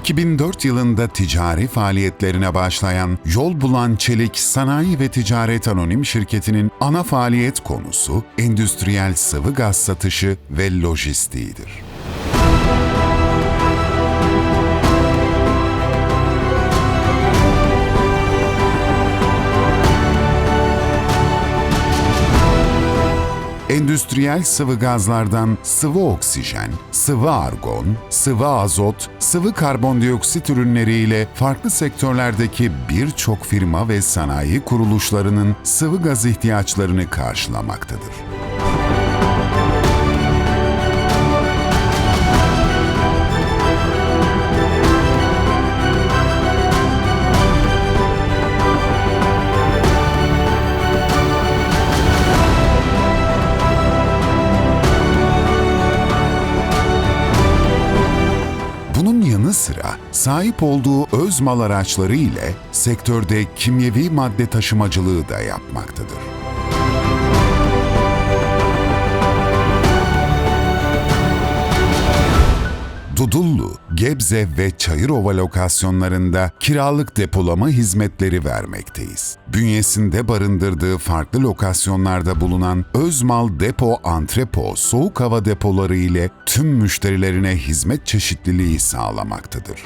2004 yılında ticari faaliyetlerine başlayan Yol Bulan Çelik Sanayi ve Ticaret Anonim Şirketi'nin ana faaliyet konusu endüstriyel sıvı gaz satışı ve lojistiğidir. Endüstriyel sıvı gazlardan sıvı oksijen, sıvı argon, sıvı azot, sıvı karbondioksit ürünleriyle farklı sektörlerdeki birçok firma ve sanayi kuruluşlarının sıvı gaz ihtiyaçlarını karşılamaktadır. Sıra sahip olduğu öz mal araçları ile sektörde kimyevi madde taşımacılığı da yapmaktadır. Dudullu, Gebze ve Çayırova lokasyonlarında kiralık depolama hizmetleri vermekteyiz. Bünyesinde barındırdığı farklı lokasyonlarda bulunan Özmal Depo Antrepo soğuk hava depoları ile tüm müşterilerine hizmet çeşitliliği sağlamaktadır.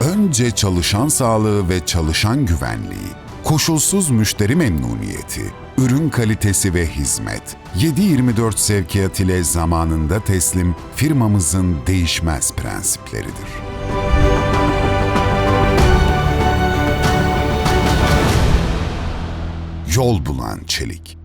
Önce çalışan sağlığı ve çalışan güvenliği, koşulsuz müşteri memnuniyeti, ürün kalitesi ve hizmet, 7-24 sevkiyat ile zamanında teslim firmamızın değişmez prensipleridir. Yol bulan çelik.